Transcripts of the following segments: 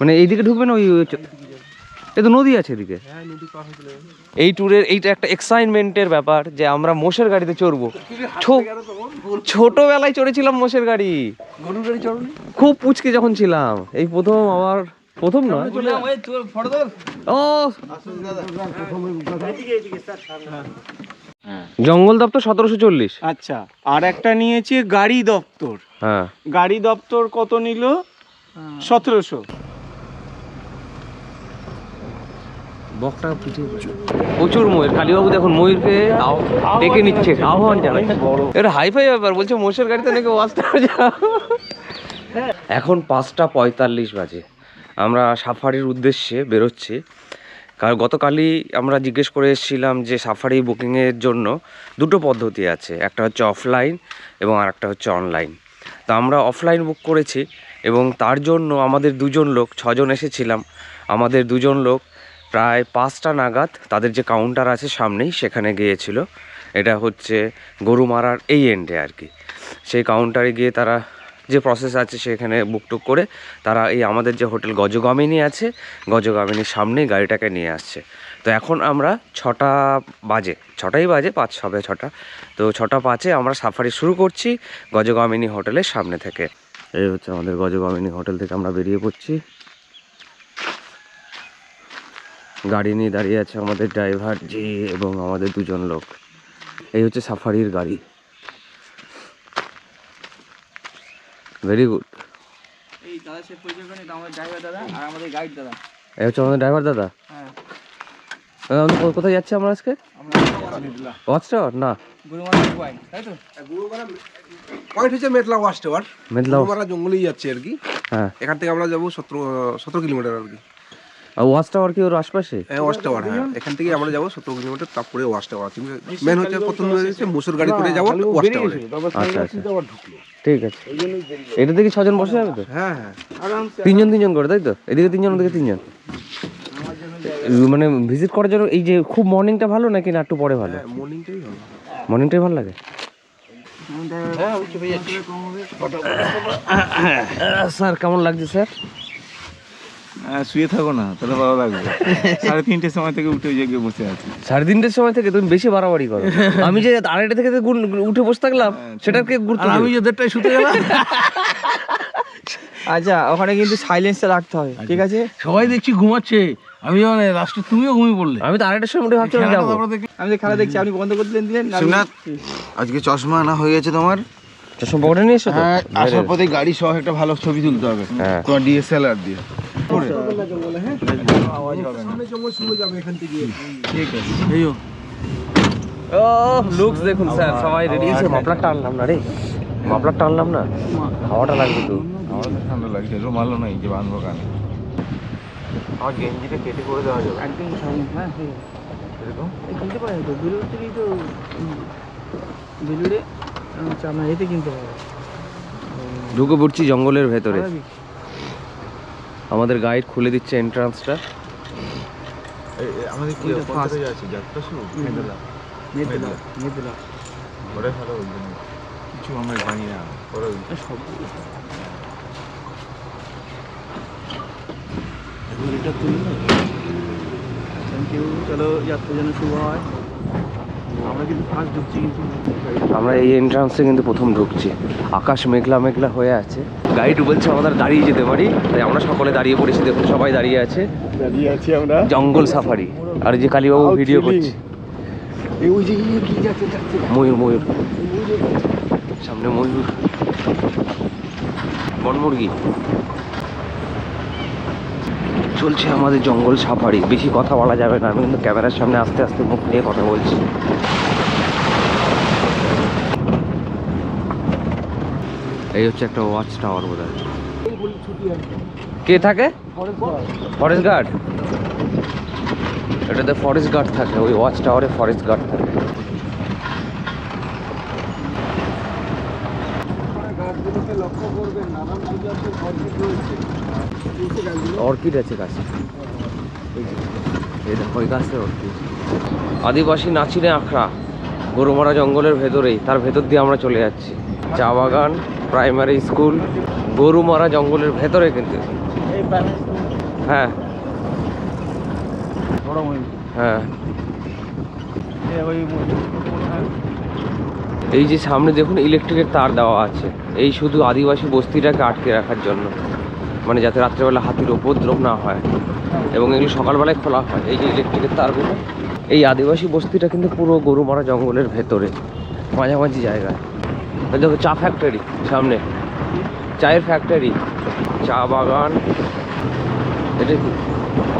মানে এইদিকে ঢুকবে না ওই এ তো নদী আছে এদিকে। হ্যাঁ হয়ে এই ট্যুরের এইটা একটা এক্সাইটমেন্টের ব্যাপার যে আমরা মোষের গাড়িতে চড়বো। ছোটবেলায় চড়েছিলাম মোষের গাড়ি। গরুর গাড়ি চড়নি? খুব পুচকে যখন ছিলাম। এই প্রথম আমার প্রথম না ও জঙ্গল দপ্তর সতেরোশো চল্লিশ। আচ্ছা আর একটা নিয়েছি গাড়ি দপ্তর। হ্যাঁ। গাড়ি দপ্তর কত নিল? সতেরোশো। বকটা প্রচুর ময়ূর। কালীবাবু দেখুন ময়ূরকে ডেকে নিচ্ছে। আহ্বান জানাই। এটা হাইফাই ব্যাপার বলছে মোষের গাড়িতে নাকি ওয়াজটা এখন পাঁচটা পঁয়তাল্লিশ বাজে। আমরা সাফারির উদ্দেশ্যে বেরোচ্ছি। কারণ গতকালই আমরা জিজ্ঞেস করে এসেছিলাম যে সাফারি বুকিংয়ের জন্য দুটো পদ্ধতি আছে। একটা হচ্ছে অফলাইন এবং আরেকটা হচ্ছে অনলাইন তা আমরা অফলাইন বুক করেছি এবং তার জন্য আমাদের দুজন লোক ছজন এসেছিলাম। আমাদের দুজন লোক প্রায় পাঁচটা নাগাদ তাদের যে কাউন্টার আছে সামনেই সেখানে গিয়েছিল। এটা হচ্ছে গরু মারার এই এন্ডে আর কি। সেই কাউন্টারে গিয়ে তারা যে প্রসেস আছে সেখানে বুক টুক করে তারা এই আমাদের যে হোটেল গজগামিনী আছে, গজগামিনীর সামনেই গাড়িটাকে নিয়ে আসছে। তো এখন আমরা ছটা বাজে, ছটাই বাজে, পাঁচ সবে ছটা। তো ছটা পাঁচে আমরা সাফারি শুরু করছি গজগামিনী হোটেলের সামনে থেকে। এই হচ্ছে আমাদের গজগামিনী হোটেল থেকে আমরা বেরিয়ে পড়ছি। গাড়ি নিয়ে দাঁড়িয়ে আছে আমাদের ড্রাইভার জি এবং আমাদের দুজন লোক। এই হচ্ছে সাফারির গাড়ি। ভেরি গুড এই দাদা সে পরিচয় করেন আমাদের ড্রাইভার দাদা আর আমাদের গাইড দাদা। এই হচ্ছে আমাদের ড্রাইভার দাদা? হ্যাঁ। আমরা কোথায় যাচ্ছি আমরা আজকে? ওয়াচ টাওয়ার না। পয়েন্ট তাই তো? পয়েন্ট হচ্ছে ওয়াচ টাওয়ার মেদলা আমরা জঙ্গলেই যাচ্ছি আর কি। হ্যাঁ। এখান থেকে আমরা যাব সতেরো সতেরো কিলোমিটার আর কি। ওয়াচ টাওয়ার কি ওর আশপাশে? হ্যাঁ ওয়াচ টাওয়ার হ্যাঁ। এখান থেকে আমরা যাব সতেরো কিলোমিটার তারপরে ওয়াচ টাওয়ার। মেন হচ্ছে প্রথম হচ্ছে মুসুর গাড়ি করে যাব ওয়াচ টাওয়ারে। আচ্ছা আচ্ছা। ঠিক আছে। এটা দেখি ছজন বসে যাবে তো? হ্যাঁ হ্যাঁ। তিনজন তিনজন করে তাই তো? এদিকে তিনজন ওদিকে তিনজন? মানে ভিজিট করার জন্য এই যে খুব মর্নিংটা ভালো নাকি না একটু পরে ভালো? মর্নিংটাই হবে মর্নিংটাই ভালো লাগে? স্যার কেমন লাগছে স্যার? হ্যাঁ, শুয়ে থাকো না তাহলে ভালো লাগবে। সাড়ে তিনটের সময় থেকে উঠে ওই বসে আছি। সাড়ে তিনটের সময় থেকে তুমি বেশি বাড়াবাড়ি করো। আমি যে আড়াইটা থেকে উঠে বসে থাকলাম সেটাকে গুরুত্ব আর আমি যে দেড়টায় শুতে গেলাম। আচ্ছা ওখানে কিন্তু সাইলেন্সটা রাখতে হবে ঠিক আছে? সবাই দেখছি ঘুমাচ্ছে। আমি যেমন লাস্টে তুমিও ঘুমিয়ে পড়লে। আমি তো আড়াইটার সময় উঠে ভাবছিলাম যাব। আমি যে খেলা দেখছি আপনি বন্ধ করে দিলেন দিলেন শিবনাথ আজকে চশমা না হয়ে গেছে তোমার? চশমা পকেটে নিয়ে এসো হ্যাঁ আসার পথে গাড়ি সহ একটা ভালো ছবি তুলতে হবে। হ্যাঁ। তোমার ডিএসএলআর দিয়ে। ও। লুকস দেখুন স্যার সবাই রেডি আছে মাপলারটা আনলাম না রে? আনলাম না? হাওয়াটা লাগবে তো। আমার ঠান্ডা লাগছে রুমালও নাই যে বাঁধবো কানে। আমার গেঞ্জিটা কেটে করে দেওয়া যাবে। একদম সামনে হ্যাঁ ঠিক কিনতে পারেন তো? বেলুড় থেকেই তো বেলুড়ে আচ্ছা এতে কিনতে পারবেন ঢুকে পড়ছি জঙ্গলের ভেতরে। আমাদের গাইড খুলে দিচ্ছে এন্ট্রান্সটা আমাদের কি ফার্স্ট আছে? যাত্রা শুরু? মেদলা মেদলা মেদলা ওরা ভালো কিছু আমরা জানি না। ওরা সব থ্যাংক ইউ চলো যাত্রা যেন শুভ হয়। আমরা কিন্তু ফার্স্ট ঢুকছি কিন্তু। আমরা এই এন্ট্রান্সে কিন্তু প্রথম ঢুকছি। আকাশ মেঘলা মেঘলা হয়ে আছে। গাইড বলছে আমাদের দাঁড়িয়ে যেতে পারি। তাই আমরা সকলে দাঁড়িয়ে পড়েছি দেখুন সবাই দাঁড়িয়ে আছে। দাঁড়িয়ে আছি আমরা। জঙ্গল সাফারি। আর যে কালীবাবু ভিডিও করছে। ময়ূর ময়ূর। সামনে ময়ূর। বনমুরগি চলছে আমাদের জঙ্গল সাফারি। বেশি কথা বলা যাবে না। আমি কিন্তু ক্যামেরার সামনে আস্তে আস্তে মুখ নিয়ে কথা বলছি। এই হচ্ছে একটা ওয়াচ টাওয়ার বোধ হয় কে। থাকে? ফরেস্ট গার্ড এটাতে ফরেস্ট গার্ড থাকে ওই ওয়াচ টাওয়ারে ফরেস্ট গার্ড থাকে। অর্কিড আছে গাছে। এই দেখো ওই গাছে অর্কিড। আদিবাসী নাচিনে আখড়া গরুমারা জঙ্গলের ভেতরেই তার ভেতর দিয়ে আমরা চলে যাচ্ছি। চা বাগান প্রাইমারি স্কুল, গরুমারা জঙ্গলের ভেতরে কিন্তু। হ্যাঁ। হ্যাঁ। এই যে সামনে দেখুন ইলেকট্রিকের তার দেওয়া আছে। এই শুধু আদিবাসী বস্তিটাকে আটকে রাখার জন্য। মানে যাতে রাত্রেবেলা হাতির উপদ্রব না হয়। এবং এগুলো সকালবেলায় খোলা হয়। এই যে ইলেকট্রিকের তারগুলো। এই আদিবাসী বস্তিটা কিন্তু পুরো গরুমারা জঙ্গলের ভেতরে। মাঝামাঝি জায়গায়। দেখো চা ফ্যাক্টরি সামনে। চায়ের ফ্যাক্টরি চা বাগান। এটা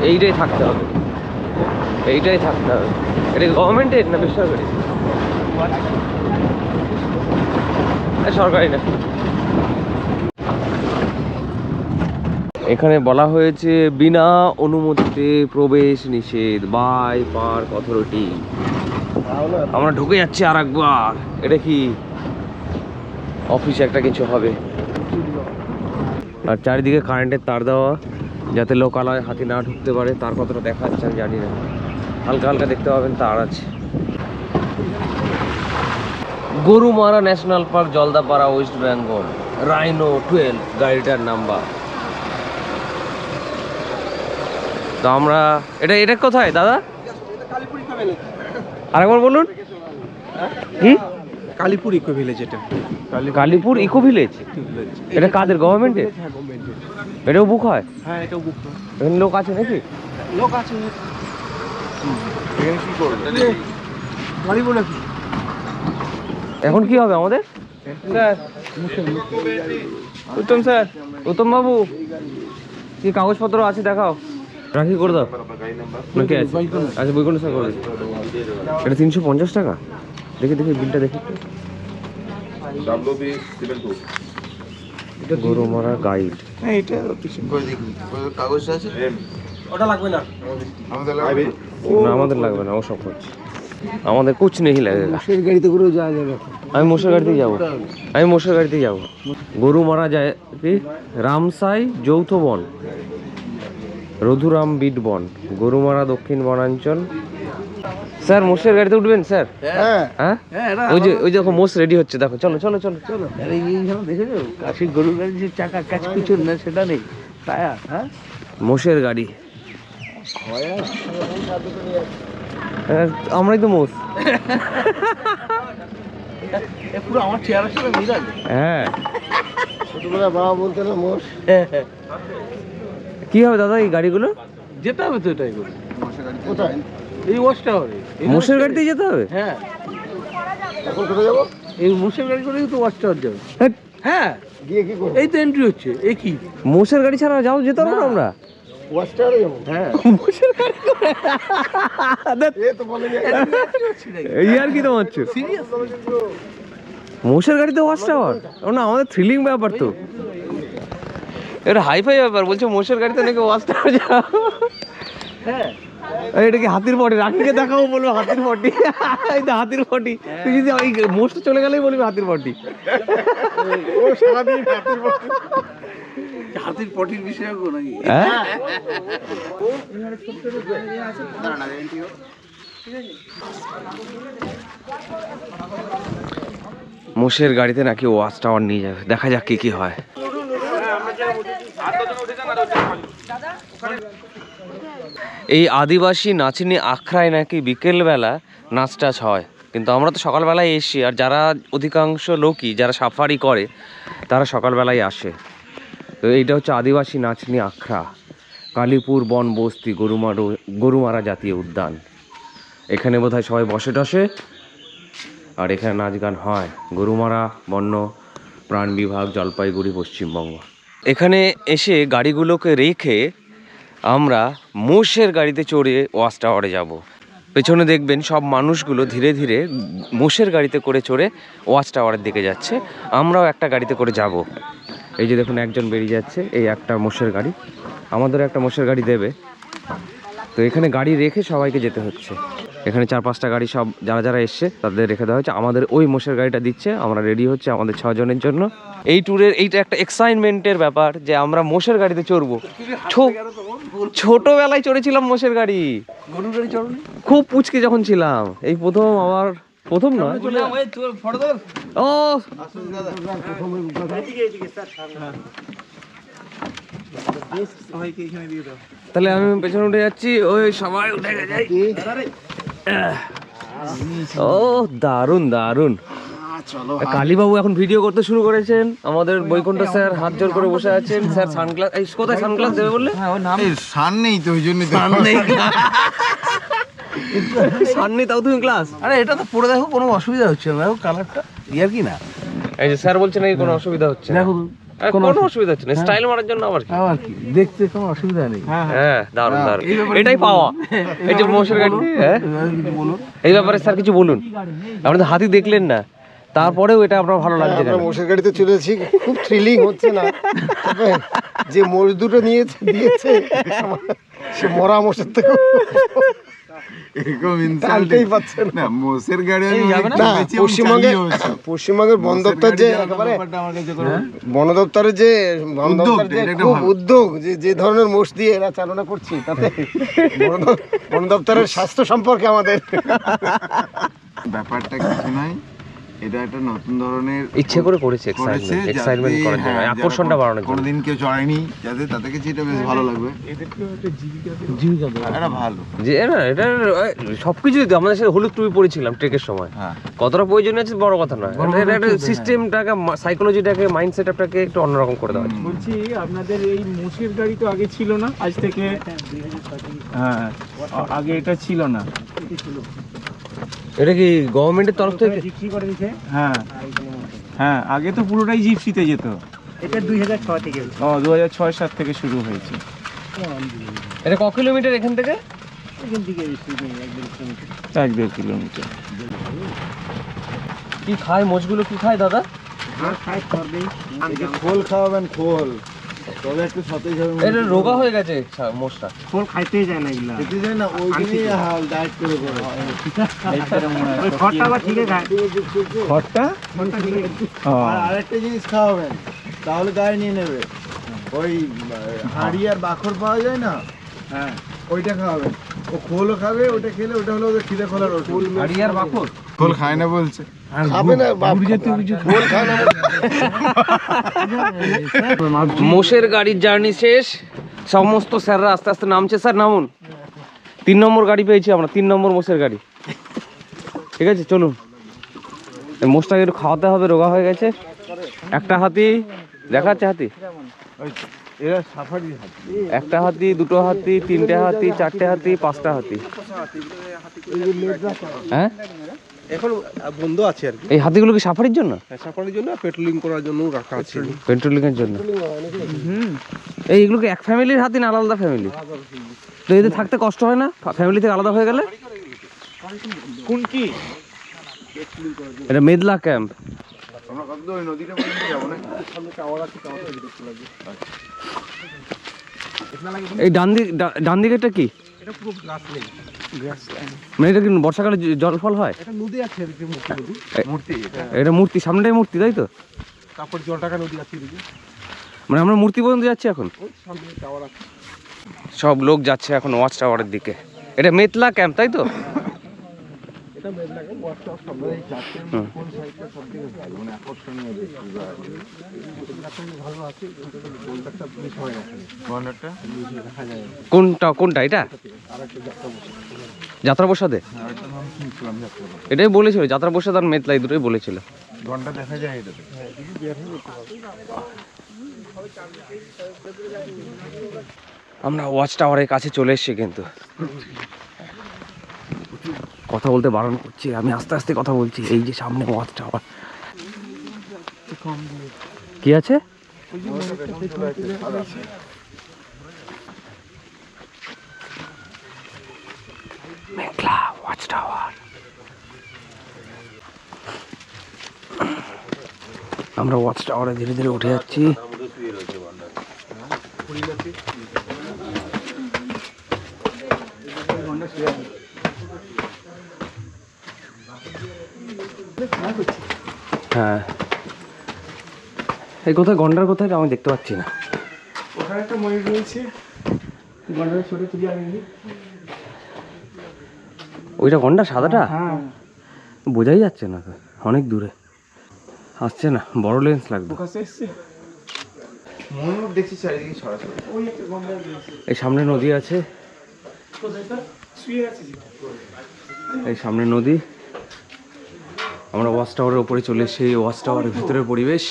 এইটাই থাকতে হবে। এইটাই থাকতে হবে। এটা গভর্নমেন্টের না বেসরকারি? সরকারি না। এখানে বলা হয়েছে, বিনা অনুমতিতে প্রবেশ নিষেধ বাই পার্ক অথরিটি আমরা ঢুকে যাচ্ছি আর একবার এটা কি? অফিসে একটা কিছু হবে। আর চারিদিকে কারেন্টের তার দেওয়া, যাতে লোকালয় হাতি না ঢুকতে পারে, তার কতটা দেখা যাচ্ছে আমি জানি না। হালকা হালকা দেখতে পাবেন, তার আছে। Gorumara national park, Jaldapara, West Bengal. Rhino twelve গাড়িটার নাম্বার। তো আমরা, এটা এটা কোথায়, দাদা? আরেকবার বলুন। কি কালীপুর ইকো ভিলেজ এটা। কালীপুর ইকো ভিলেজ এটা কাদের গভর্নমেন্টের এটাও বুক হয়? হ্যাঁ এটাও বুক এখানে লোক আছে নাকি? লোক আছে এখানে কি করবে? গাড়ি বলে কি? এখন কি হবে আমাদের? স্যার। উত্তম স্যার। উত্তম বাবু কি কাগজপত্র আছে দেখাও? রাখি করে দাও। নাকি আছে? আচ্ছা বই কোনো স্যার করে। এটা তিনশো পঞ্চাশ টাকা? দেখি দেখি বিলটা দেখি। গরু মারা গাইড। হ্যাঁ এটা কিছু ওটা লাগবে না। না আমাদের লাগবে না ও সব করছে। আমাদের কুচ নেই লাগেগা সেই গাড়িতে করেও যাওয়া যাবে আমি মোষের গাড়িতেই যাব। আমি মোষের গাড়িতেই যাব। গরু মারা যায় কি? রামসাই যৌথ বন। রঘুরাম বিট বন। গরুমারা দক্ষিণ বনাঞ্চল। স্যার মোষের গাড়িতে উঠবেন স্যার? হ্যাঁ। হ্যাঁ? হ্যাঁ ওই যে ওই দেখো মোষ রেডি হচ্ছে দেখো চলো চলো চলো চলো। আরে এইখানে দেখেছ কাশি গরুর গাড়ি যে চাকা কাজ পিছন না সেটা নেই। টায়ার হ্যাঁ? মোষের গাড়ি। হ্যাঁ, আমরাই তো মোষ। এ পুরো আমার চেহারার সাথে মিল আছে হ্যাঁ। ছোটবেলা বাবা বলতে না মোষ। কি হবে দাদা এই গাড়িগুলো? যেতে হবে তো এটাই করে। কোথায় এই ওয়াশটা হবে। মোষের গাড়িতেই যেতে হবে? হ্যাঁ। এখন কোথায় যাব? এই মোষের গাড়ি করেই তো ওয়াশ টাওয়ার যাবে হ্যাট, হ্যাঁ। গিয়ে কি করব? এই তো এন্ট্রি হচ্ছে এ কি? মোষের গাড়ি ছাড়া যাও যেতে পারব না। আমরা? ওয়াশ টাওয়ারে যাব? হ্যাঁ। মোষের গাড়ি করে এ তো বলে এই আর কি তোমার হচ্ছে? মোষের গাড়িতে ওয়াচ টাওয়ার না আমাদের থ্রিলিং ব্যাপার তো। এটা হাইফাই ব্যাপার বলছে মোষের গাড়িতে নাকি ওয়াচ টাওয়ার যাও হ্যাঁ। এই এটা কি হাতির পটি রাখিকে দেখাও বলব হাতির পটি এই তো হাতির পটি তুই যদি ওই মোষটা চলে গেলেই বলবি হাতির পটি ও সারাদিন হাতের পটির বিষয় নাকি? হ্যাঁ? মোষের গাড়িতে নাকি ওয়াচ টাওয়ার নিয়ে যাবে। দেখা যাক কি কি হয়। এই আদিবাসী নাচিনি আখড়ায় নাকি বিকেলবেলা নাচ টাচ হয়? কিন্তু আমরা তো সকালবেলায় এসছি আর যারা অধিকাংশ লোকই, যারা সাফারি করে, তারা সকালবেলায় আসে। তো এইটা হচ্ছে আদিবাসী নাচনি আখড়া। কালীপুর, বন, বস্তি, গরুমারো, গরুমারা জাতীয় উদ্যান। এখানে বোধহয় সবাই বসে টসে, আর এখানে নাচ গান হয়। গরুমারা, বন্য প্রাণ বিভাগ জলপাইগুড়ি, পশ্চিমবঙ্গ। এখানে এসে গাড়িগুলোকে রেখে আমরা মোষের গাড়িতে চড়ে ওয়াচ টাওয়ারে যাব। পেছনে দেখবেন সব মানুষগুলো ধীরে ধীরে মোষের গাড়িতে করে চড়ে ওয়াচ টাওয়ারের দিকে যাচ্ছে। আমরাও একটা গাড়িতে করে যাব। এই যে দেখুন একজন বেরিয়ে যাচ্ছে, এই একটা মোষের গাড়ি। আমাদেরও একটা মোষের গাড়ি দেবে। তো এখানে গাড়ি রেখে সবাইকে যেতে হচ্ছে। এখানে চার পাঁচটা গাড়ি সব যারা যারা এসছে তাদের রেখে দেওয়া হচ্ছে আমাদের ওই মোষের গাড়িটা দিচ্ছে আমরা রেডি হচ্ছে আমাদের ছজনের জন্য। এই ট্যুরের এইটা একটা এক্সাইটমেন্টের ব্যাপার যে আমরা মোষের গাড়িতে চড়বো। ছোটবেলায় চড়েছিলাম মোষের গাড়ি। খুব পুচকে যখন ছিলাম। এই প্রথম আমার প্রথম নয়। ও সবাইকে এখানে দিয়ে দাও তাহলে আমি পেছনে উঠে যাচ্ছি ওই সবাই উঠে গেছে। ও দারুণ দারুণ কালীবাবু এখন ভিডিও করতে শুরু করেছেন। আমাদের বৈকুণ্ঠ স্যার হাত জোর করে বসে আছেন। স্যার সানগ্লাস এই কোথায় সানগ্লাস দেবে বললে? সান নেই তো ওই জন্য সান নেই। সান নেই তাও তুমি ক্লাস আরে এটা তো পরে দেখো কোনো অসুবিধা হচ্ছে না। কালারটা ইয়ার কি না এই যে স্যার বলছেন এই কোনো অসুবিধা হচ্ছে না। দেখো কোনো অসুবিধা হচ্ছে না। স্টাইল মারার জন্য আবার কি? আবার কি? দেখতে কোনো অসুবিধা নেই। হ্যাঁ দারুণ দারুণ এটাই পাওয়া। এই যে মোষের গাড়ি হ্যাঁ? এবার কিছু বলুন। এই ব্যাপারে স্যার কিছু বলুন। আপনি তো হাতি দেখলেন না। তারপরেও এটা আপনার ভালো লাগছে মোষের গাড়িতে চলেছি খুব থ্রিলিং হচ্ছে না। তবে যে মোষ দুটো নিয়েছে দিয়েছে সে মরা মোষের থেকে এরকম টানতেই না মোষের গাড়ি পশ্চিমবঙ্গের বন দপ্তর যে একেবারে বন দপ্তরের যে বন দপ্তর যে খুব উদ্যোগ যে যে ধরনের মোষ দিয়ে এরা চালনা করছি তাতে বন বন দপ্তরের স্বাস্থ্য সম্পর্কে আমাদের। ব্যাপারটা কিছু নয়। এটা একটা নতুন ধরনের ইচ্ছে করে করেছে এক্সাইটমেন্ট এক্সাইটমেন্ট করার জন্য। হ্যাঁ, আকর্ষণটা বাড়ানোর জন্য। কোনোদিন কেউ চড়ায়নি যাতে তাদেরকে এটা বেশ ভালো লাগবে। জীবিকা দেবো। এটা ভালো। যে না এটা সবকিছু দিতে আমাদের সাথে হলুদ টুপি পড়েছিলাম ট্রেকের সময়। হ্যাঁ। কতটা প্রয়োজনীয় আছে বড় কথা নয়। এটা- একটা। সিস্টেমটাকে সাইকোলজিটাকে মাইন্ড সেটআপটাকে একটু অন্যরকম করে দেওয়া হচ্ছে। বলছি আপনাদের এই মোষের গাড়ি তো আগে ছিল না আজ থেকে হ্যাঁ আগে এটা ছিল না। এটা কি গভর্নমেন্টের তরফ থেকে? জিপসি করে দিয়েছে। হ্যাঁ। হ্যাঁ আগে তো পুরোটাই জিপসিতে যেত। এটা দুই হাজার ছয় থেকে ও দু হাজার ছয় সাত থেকে শুরু হয়েছে। এটা ক কিলোমিটার এখান থেকে? এখান থেকে বেশি নেই, এক দেড় কিলোমিটার। কি খায় মোষগুলো কি খায় দাদা। খোল খাওয়াবেন খোল। তবে একটু সতেজ হবে এটা রোগা হয়ে গেছে মোষটা। খোল খাইতেই যায় না এগুলা। খেতে যায় না ওই জন্যই হাল ডায়েট করে করে। ওই খড়টা আবার ঠিকই খায় খড়টা? খড়টা ঠিকই ও, আর আরেকটা জিনিস খাওয়াবেন তাহলে গায়ে নিয়ে নেবে। ওই হাঁড়ি আর বাখর পাওয়া যায় না? হ্যাঁ। ওইটা খাওয়াবেন। ও খোলও খাবে ওটা খেলে ওটা হলো ওদের খিদে খোলার ওষুধ হাড়িয়ার বাখর? খোল খায় না বলছে। মোষের গাড়ির জার্নি শেষ। সমস্ত স্যাররা আস্তে আস্তে নামছে। স্যার নামুন। তিন নম্বর গাড়ি পেয়েছি আমরা তিন নম্বর মোষের গাড়ি। ঠিক আছে চলুন। মোষটাকে একটু খাওয়াতে হবে রোগা হয়ে গেছে। একটা হাতি দেখাচ্ছে হাতি। একটা হাতি দুটো হাতি তিনটে হাতি চারটে হাতি পাঁচটা হাতি। হ্যাঁ? এখন বন্ধ আছে আর কি। এই হাতিগুলো কি সাফারির জন্য? সাফারির জন্য পেট্রোলিং করার জন্য রাখা আছে। পেট্রোলিং এর জন্য। এই এগুলো কি এক ফ্যামিলির হাতি না আলাদা ফ্যামিলি তো এদের থাকতে কষ্ট হয় না? ফ্যামিলি থেকে আলাদা হয়ে গেলে? কোন কি এটা মেদলা ক্যাম্প। আমরা কত ওই নদীটা পর্যন্ত যাব না এই ডান দিক ডান দিকেরটা কি? মানে এটা কি বর্ষাকালে জল ফল হয়? এটা নদী আছে মূর্তি এটা মূর্তি সামনেটাই মূর্তি তাই তো? তারপর জলটাকা নদী আছে এদিকে। মানে আমরা মূর্তি পর্যন্ত যাচ্ছি এখন? ওই সামনে টাওয়ার আছে। সব লোক যাচ্ছে এখন ওয়াচ টাওয়ারের দিকে। এটা মেতলা ক্যাম্প তাই তো? কোনটা কোনটা? এটা? যাত্রা প্রসাদে? এটাই বলেছিল, যাত্রা প্রসাদ আর মেতলা এই দুটোই বলেছিল। ঘণ্টা দেখা যায় আমরা ওয়াচ টাওয়ারের কাছে চলে এসেছি কিন্তু। কথা বলতে বারণ করছি, আমি আস্তে আস্তে কথা বলছি। এই যে সামনে ওয়াচ টাওয়ার কি আছে? ওয়াচ টাওয়ার আমরা ওয়াচ টাওয়ারে ধীরে ধীরে উঠে যাচ্ছি। হ্যাঁ এই কোথায় গন্ডার কোথায় আমি দেখতে পাচ্ছি না। ওখানে একটা ময়ূর রয়েছে। গন্ডারের ছোট তুলি ওইটা গন্ডার সাদাটা? হ্যাঁ। বোঝাই যাচ্ছে না তো অনেক দূরে। আসছে না বড় লেন্স লাগবে। ময়ূর দেখছি চারিদিকে ছড়াছড়ি এই সামনে নদী আছে। এই সামনে নদী। আমরা ওয়াচ টাওয়ারের উপরে চলে এসেছি ওয়াচ টাওয়ারের ভিতরের পরিবেশ।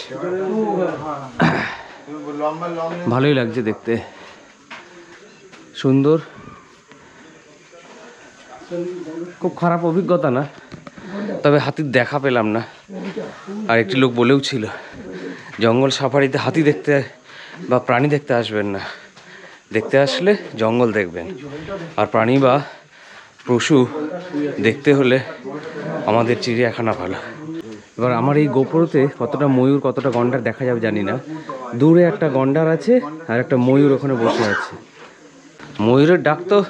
ভালোই লাগছে দেখতে। সুন্দর। খুব খারাপ অভিজ্ঞতা না? তবে হাতির দেখা পেলাম না। আর একটি লোক বলেও ছিল, জঙ্গল সাফারিতে হাতি দেখতে বা প্রাণী দেখতে আসবেন না। দেখতে আসলে জঙ্গল দেখবেন। আর প্রাণী বা পশু দেখতে হলে আমাদের চিড়িয়াখানা ভালো। এবার আমার এই গোপুরতে কতটা ময়ূর, কতটা গন্ডার দেখা যাবে জানি না। দূরে একটা গন্ডার আছে আর একটা ময়ূর ওখানে বসে আছে। ময়ূরের ডাক তো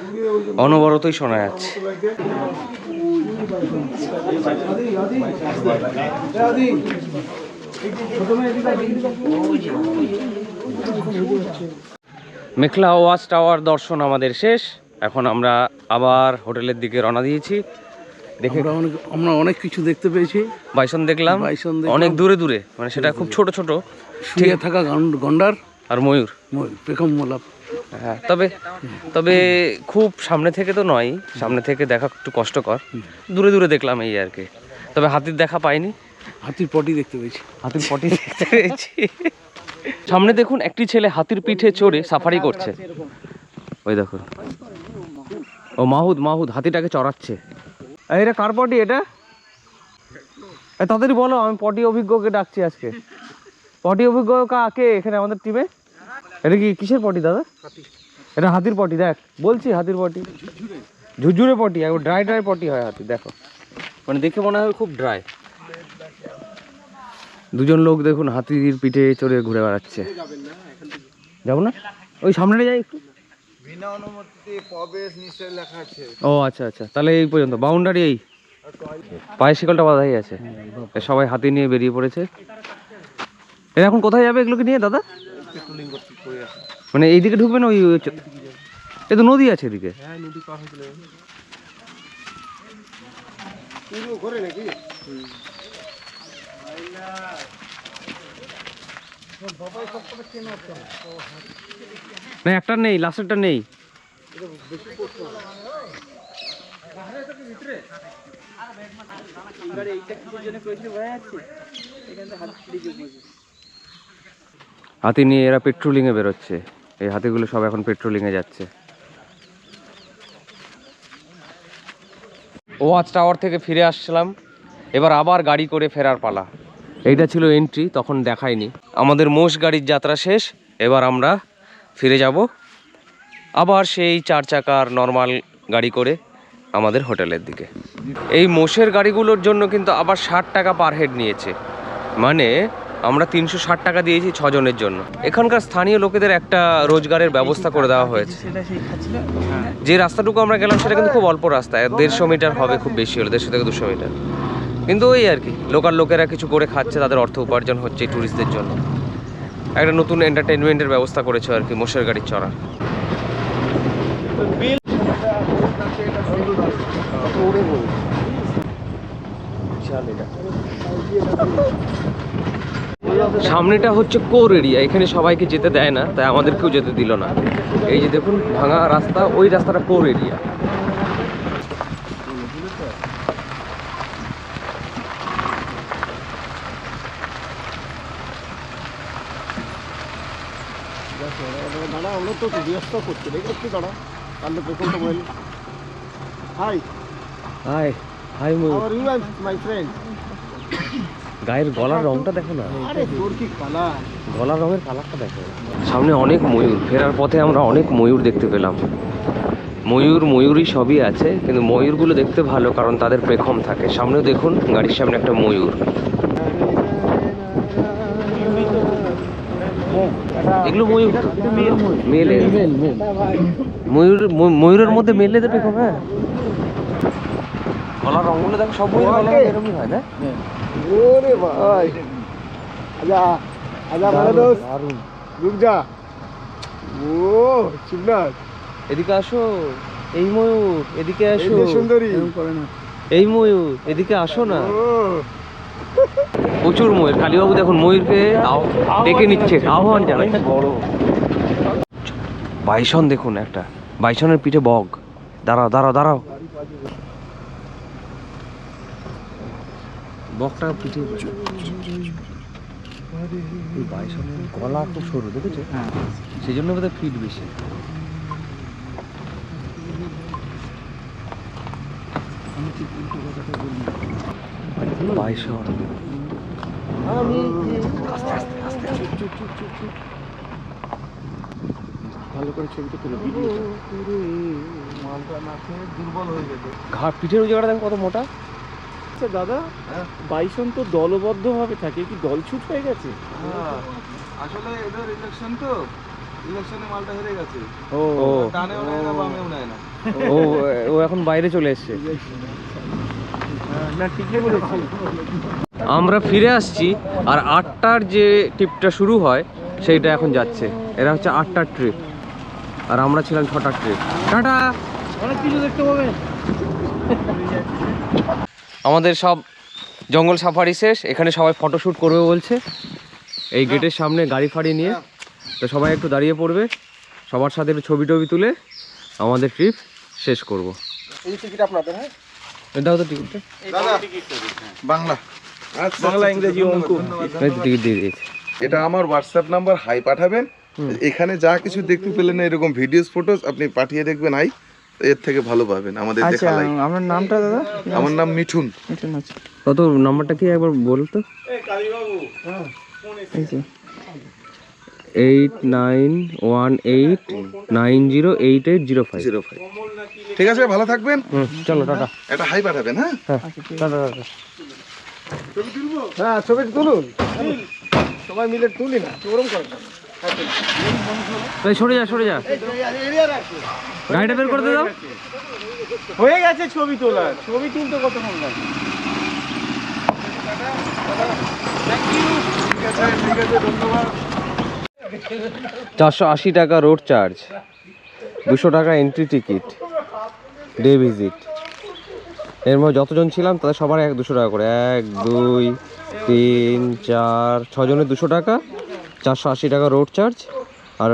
অনবরতই শোনা যাচ্ছে। মেখলা ওয়াচ টাওয়ার দর্শন আমাদের শেষ। এখন আমরা আবার হোটেলের দিকে রওনা দিয়েছি। দেখে আমরা অনেক আমরা অনেক কিছু দেখতে পেয়েছি। বাইসন দেখলাম। বাইসন অনেক দূরে দূরে। মানে সেটা খুব ছোট ছোট। শুয়ে থাকা গন- গন্ডার। আর ময়ূর। ময়ূর, পেখম মোলাপ হ্যাঁ তবে তবে খুব সামনে থেকে তো নয়। সামনে থেকে দেখা একটু কষ্টকর। দূরে দূরে দেখলাম এই আর কি। তবে হাতির দেখা পাইনি। হাতির পটি দেখতে পেয়েছি। হাতির পটি দেখতে পেয়েছি। সামনে দেখুন একটি ছেলে হাতির পিঠে চড়ে সাফারি করছে। ওই দেখুন। ও মাহুদ মাহুদ হাতিটাকে চড়াচ্ছে। এটা কার পটি এটা? তাড়াতাড়ি বলো, আমি পটি অভিজ্ঞকে ডাকছি আজকে। পটি অভিজ্ঞ কাকে এখানে আমাদের টিমে এটা কি কিসের পটি দাদা? এটা হাতির পটি, দেখ, বলছি হাতির পটি। ঝুরঝুরে পটি, একবার ড্রাই ড্রাই পটি হয় হাতি দেখো। মানে দেখে মনে হয় খুব ড্রাই দুজন লোক দেখুন হাতির পিঠে চড়ে ঘুরে বেড়াচ্ছে। যাব না? ওই সামনে যাই একটু। বিনা অনুমতিতে প্রবেশ নিষেধ লেখা আছে। ও আচ্ছা আচ্ছা। তাহলে এই পর্যন্ত। বাউন্ডারি এই। পায়ের শিকলটা বাঁধাই আছে। সবাই হাতি নিয়ে বেরিয়ে পড়েছে। এরা এখন কোথায় যাবে এগুলোকে নিয়ে দাদা? মানে এইদিকে ঢুকবে না ওই এ তো নদী আছে এদিকে। না। একটা নেই লাস্টেরটা নেই। হাতি নিয়ে এরা পেট্রোলিংয়ে বেরোচ্ছে। এই হাতিগুলো সব এখন পেট্রোলিংয়ে যাচ্ছে। ওয়াচ টাওয়ার থেকে ফিরে আসছিলাম এবার আবার গাড়ি করে ফেরার পালা। এইটা ছিল এন্ট্রি তখন দেখায়নি। আমাদের মোষ গাড়ির যাত্রা শেষ। এবার আমরা ফিরে যাব আবার সেই চার চাকার নর্মাল গাড়ি করে আমাদের হোটেলের দিকে। এই মোষের গাড়িগুলোর জন্য কিন্তু আবার ষাট টাকা পার হেড নিয়েছে। মানে আমরা তিনশো ষাট টাকা দিয়েছি ছজনের জন্য। এখানকার স্থানীয় লোকেদের একটা রোজগারের ব্যবস্থা করে দেওয়া হয়েছে। যে রাস্তাটুকু আমরা গেলাম সেটা কিন্তু খুব অল্প রাস্তা, দেড়শো মিটার হবে খুব বেশি হলো, দেড়শো থেকে দুশো মিটার। কিন্তু ওই আর কি, লোকাল লোকেরা কিছু করে খাচ্ছে, তাদের অর্থ উপার্জন হচ্ছে ট্যুরিস্টদের জন্য। একটা নতুন এন্টারটেনমেন্টের ব্যবস্থা করেছে আর কি মোষের গাড়ি সামনেটা হচ্ছে কোর এরিয়া, এখানে সবাইকে যেতে দেয় না, তাই আমাদেরকেও যেতে দিল না। এই যে দেখুন, ভাঙা রাস্তা, ওই রাস্তাটা কোর এরিয়া। দাঁড়া, আমরা তো ব্যস্ত করছি, দেখো একটু দাঁড়া বলি। Hi hi hi are you my friend গায়ের গলার রংটা দেখো না। গলার রঙের কালারটা দেখো। সামনে অনেক ময়ূর। ফেরার পথে আমরা অনেক ময়ূর দেখতে পেলাম। ময়ূর ময়ূরই সবই আছে কিন্তু ময়ূরগুলো দেখতে ভালো কারণ তাদের পেখম থাকে। সামনেও দেখুন গাড়ির সামনে একটা ময়ূর। এগুলো ময়ূর মেলে ময়ূর। ময়ূরের মধ্যে মেলেদের পেখম হ্যাঁ। গলার রঙগুলো দেখো সব ময়ূর রঙ এরকমই হয় না? ওরে ভাই। আজা আজা ভালো দোস্ত। রুক যা। ও শিবনাথ। এদিকে আসো। এই ময়ূর এদিকে আসো। সুন্দরী। করে না। এই ময়ূর এদিকে আসো না। প্রচুর ময়ূর। কালীবাবু দেখুন ময়ূরকে ডেকে নিচ্ছে আহ্বান বড়। বাইসন দেখুন একটা বাইসনের পিঠে বগ। দাঁড়াও দাঁড়াও দাঁড়াও। বকটা পিঠে বাইসনের গলা খুব সরু দেখেছ? সেই জন্য বোধহয় ফিট বেশি। বাইসন। ভালো করে ছবিটা তুলো ঘাট পিঠের ওই জায়গাটা দেখেন কত মোটা। আচ্ছা দাদা বাইসন তো দলবদ্ধভাবে থাকে কি দলছুট হয়ে গেছে? আসলে এদের ইলেকশন তো ইলেকশনে মালটা হেরে গেছে। ও। ডানেও নেয় না বামেও নেয় না। ও ও এখন বাইরে চলে এসছে। না ঠিকই বলেছি আমরা ফিরে আসছি আর আটটার যে ট্রিপটা শুরু হয় সেইটা এখন যাচ্ছে। এরা হচ্ছে আটটার ট্রিপ আর আমরা ছিলাম ছটার ট্রিপ টাটা! অনেক কিছু দেখতে পাবেন আমাদের সব জঙ্গল সাফারি শেষ। এখানে সবাই ফটোশ্যুট করবে বলছে। এই গেটের সামনে গাড়ি ফাড়ি নিয়ে। তো সবাই একটু দাঁড়িয়ে পড়বে। সবার সাথে একটু ছবি টবি তুলে আমাদের ট্রিপ শেষ করব। এই টিকিট আপনাদের হ্যাঁ? দাও তো টিকিটটা বাংলা। বাংলা ইংরেজি অঙ্ক। তো এটা আমার হোয়াটসঅ্যাপ নাম্বার হাই পাঠাবেন। এখানে যা কিছু দেখতে পেলেন এরকম ভিডিওস ফটোস আপনি পাঠিয়ে দেখবেন আই। এর থেকে ভালো পাবেন আমাদের আচ্ছা দেখা লাই আপনার নামটা দাদা? আমার নাম মিঠুন। মিঠুন আছে। কত নাম্বারটা কি একবার বলতো এই যে। Eight nine one eight nine zero eight eight zero five. Zero five. ঠিক আছে ভালো থাকবেন। হুম চলো টাটা। একটা হাই পাঠাবেন হ্যাঁ? Tata tata. হ্যাঁ ছবি তুলুন। সবাই মিলে তুলি না ওরম করে? না। এই সরে যা সরে যা। গাড়িটা বের করে দাও। হয়ে গেছে ছবি তোলা ছবি তুলতে কতক্ষণ লাগে? চারশো আশি টাকা রোড চার্জ দুশো টাকা এন্ট্রি টিকিট ডে ভিজিট এর মধ্যে যতজন ছিলাম তাদের সবার এক দুশো টাকা করে। এক দুই তিন চার ছজনের দুশো টাকা চারশো আশি টাকা রোড চার্জ আর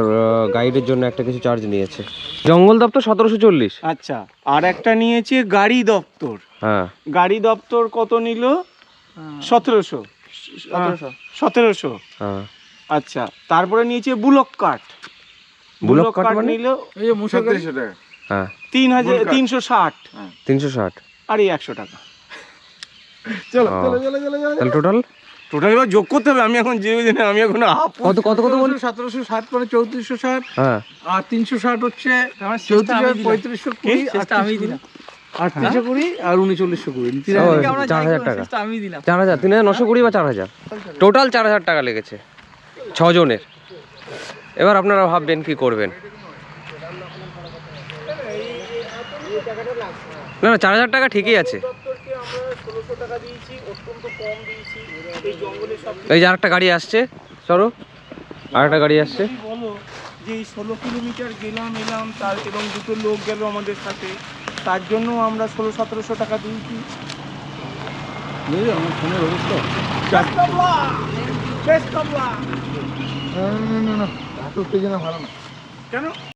গাইডের জন্য একটা কিছু চার্জ নিয়েছে। জঙ্গল দপ্তর সতেরোশো চল্লিশ। আচ্ছা আর একটা নিয়েছে গাড়ি দপ্তর। হ্যাঁ। গাড়ি দপ্তর কত নিল? সতেরোশো। সতেরোশো। হ্যাঁ। আচ্ছা তারপরে নিয়েছে বুলক কাঠ। বুলক কাঠ মানে? নিল হ্যাঁ। তিন হাজার তিনশো ষাট। তিনশো ষাট। আর এই একশো টাকা। চলো চলো চলো চলো চলো। টোটাল টোটাল এবার যোগ করতে হবে আমি এখন যে আমি এখন হাফ কত কত কত বল সতেরোশো ষাট পরে চৌত্রিশশো ষাট হ্যাঁ। আর তিনশো ষাট হচ্ছে পঁয়ত্রিশশো কুড়ি আমি দিলাম। আটত্রিশশো কুড়ি আর উনচল্লিশশো কুড়ি। তিন হাজার। চার হাজার টাকা। চার হাজার তিন হাজার নশো কুড়ি বা চার হাজার? টোটাল চার হাজার টাকা লেগেছে ছজনের। এবার আপনারা ভাববেন কি করবেন? না না চার হাজার টাকা ঠিকই আছে এই যে আরেকটা গাড়ি আসছে চলো আরেকটা গাড়ি আসছে যে এই ষোলো কিলোমিটার গেলাম এলাম তার এবং দুটো লোক গেল আমাদের সাথে তার জন্য আমরা ষোলো সতেরোশো টাকা দিয়েছি আমার ফোনের অবস্থা না না ভালো না কেন